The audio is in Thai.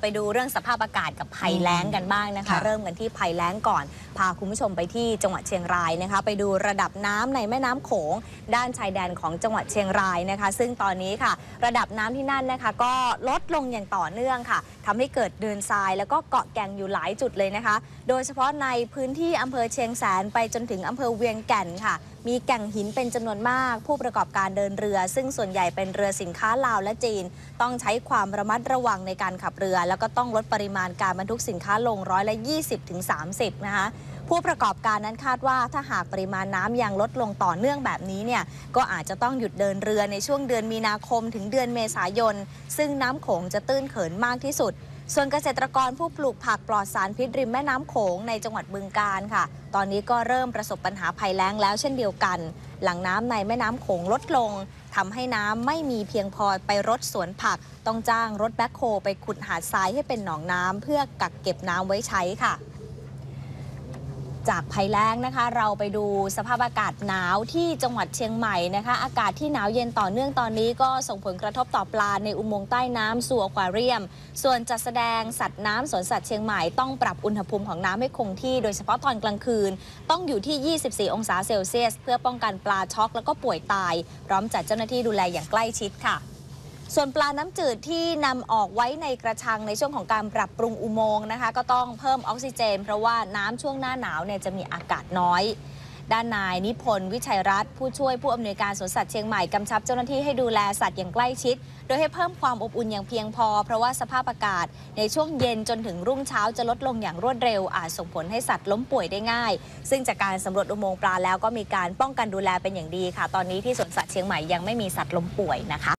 ไปดูเรื่องสภาพอากาศกับภัยแล้งกันบ้างนะคะค่ะเริ่มกันที่ภัยแล้งก่อน พาคุณผู้ชมไปที่จังหวัดเชียงรายนะคะ ไปดูระดับน้ำในแม่น้ำโขง ด้านชายแดนของจังหวัดเชียงรายนะคะ ซึ่งตอนนี้ค่ะ ระดับน้ำที่นั่นนะคะ ก็ลดลงอย่างต่อเนื่องค่ะทำให้เกิดเดินทราย แล้วก็เกาะแก่งอยู่หลายจุดเลยนะคะ โดยเฉพาะในพื้นที่อำเภอเชียงแสนไปจนถึงอำเภอเวียงแก่นค่ะมีแก่งหินเป็นจำนวนมาก ผู้ประกอบการเดินเรือ ซึ่งส่วนใหญ่เป็นเรือสินค้าลาวและจีน ต้องใช้ความระมัดระวังในการขับเรือ แล้วก็ต้องลดปริมาณการบรรทุกสินค้าลงร้อยละ 20ถึง30 นะคะผู้ประกอบการนั้นคาดว่าถ้าหากปริมาณน้ำยังลดลงต่อเนื่องแบบนี้เนี่ยก็อาจจะต้องหยุดเดินเรือในช่วงเดือนมีนาคมถึงเดือนเมษายน ซึ่งน้ำโขงจะตื้นเขินมากที่สุด ส่วนเกษตรกรผู้ปลูกผักปลอดสารพิษริมแม่น้ำโขงในจังหวัดบึงกาฬค่ะ ตอนนี้ก็เริ่มประสบปัญหาภัยแล้งแล้วเช่นเดียวกัน หลังน้ำในแม่น้ำโขงลดลงทำให้น้ำไม่มีเพียงพอไปรดสวนผัก ต้องจ้างรถแบ็คโฮไปขุดหาดทรายให้เป็นหนองน้ำเพื่อกักเก็บน้ำไว้ใช้ค่ะ จากภัยแล้งนะคะ เราไปดูสภาพอากาศหนาวที่จังหวัดเชียงใหม่นะคะ อากาศที่หนาวเย็นต่อเนื่องตอนนี้ก็ส่งผลกระทบต่อปลาในอุโมงค์ใต้น้ำสู่อควาเรียม ส่วนจัดแสดงสัตว์น้ำสวนสัตว์เชียงใหม่ต้องปรับอุณหภูมิของน้ำให้คงที่โดยเฉพาะตอนกลางคืน ต้องอยู่ที่ 24 องศาเซลเซียส เพื่อป้องกันปลาช็อกแล้วก็ป่วยตาย พร้อมจัดเจ้าหน้าที่ดูแลอย่างใกล้ชิดค่ะ ส่วนปลาน้ำจืดที่นำออกไว้ในกระชังในช่วงของการปรับปรุงอุโมงค์นะคะ ก็ต้องเพิ่มออกซิเจน เพราะว่าน้ำช่วงหน้าหนาวเนี่ยจะมีอากาศน้อย ด้านนายนิพนธ์วิชัยรัตน์ผู้ช่วยผู้อำนวยการสวนสัตว์เชียงใหม่กำชับเจ้าหน้าที่ให้ดูแลสัตว์อย่างใกล้ชิด โดยให้เพิ่มความอบอุ่นอย่างเพียงพอ เพราะว่าสภาพอากาศ ในช่วงเย็นจนถึงรุ่งเช้าจะลดลงอย่างรวดเร็วอาจส่งผลให้สัตว์ล้มป่วยได้ง่าย ซึ่งจากการสำรวจอุโมงค์ปลาแล้วก็มีการป้องกันดูแลเป็นอย่างดีค่ะ ตอนนี้ที่สวนสัตว์เชียงใหม่ยังไม่มีสัตว์ล้มป่วยนะคะ